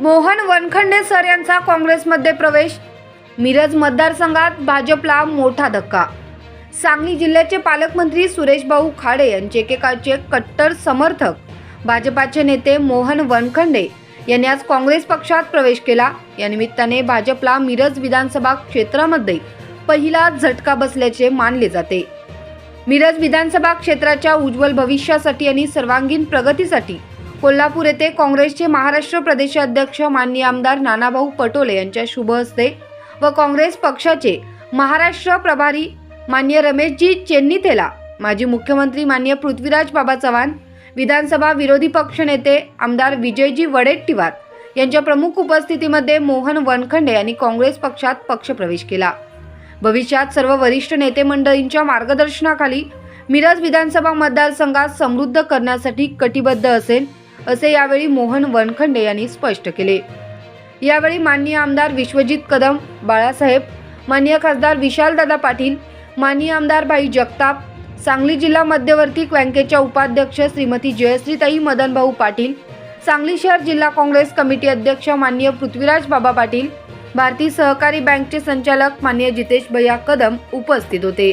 Mohan Wankhede sir यांचा काँग्रेसमध्ये प्रवेश. मिरज मतदारसंघात भाजपला मोठा धक्का. सांगली जिल्ह्याचे पालकमंत्री सुरेशभाऊ खाडे यांचे एकेकाचे कट्टर समर्थक भाजपाचे नेते मोहन वनखंडे यांनी आज काँग्रेस पक्षात प्रवेश केला. या निमित्ताने भाजपला मिरज विधानसभा क्षेत्रामध्ये पहिला झटका बसल्याचे मानले जाते. मिरज विधानसभा क्षेत्राच्या उज्ज्वल भविष्यासाठी आणि सर्वांगीण प्रगतीसाठी कोल्हापूर येथे काँग्रेसचे महाराष्ट्र प्रदेशाध्यक्ष माननीय आमदार नानाभाऊ पटोले यांच्या शुभ हस्ते व काँग्रेस पक्षाचे महाराष्ट्र प्रभारी मान्य रमेशजी चेन्नीथेला माजी मुख्यमंत्री मान्य पृथ्वीराज बाबा चव्हाण विधानसभा विरोधी पक्षनेते आमदार विजयजी वडेट्टीवार यांच्या प्रमुख उपस्थितीमध्ये मोहन वनखंडे यांनी काँग्रेस पक्षात पक्षप्रवेश केला. भविष्यात सर्व वरिष्ठ नेते मंडळींच्या मार्गदर्शनाखाली मिरज विधानसभा मतदारसंघात समृद्ध करण्यासाठी कटिबद्ध असेल असे यावेळी मोहन वनखंडे यांनी स्पष्ट केले. यावेळी माननीय आमदार विश्वजित कदम बाळासाहेब माननीय खासदार विशालदादा पाटील माननीय आमदार भाई जगताप सांगली जिल्हा मध्यवर्ती बँकेच्या उपाध्यक्ष श्रीमती जयश्रीताई मदनभाऊ पाटील सांगली शहर जिल्हा काँग्रेस कमिटी अध्यक्ष माननीय पृथ्वीराज बाबा पाटील भारतीय सहकारी बँकचे संचालक माननीय जितेश भैया कदम उपस्थित होते.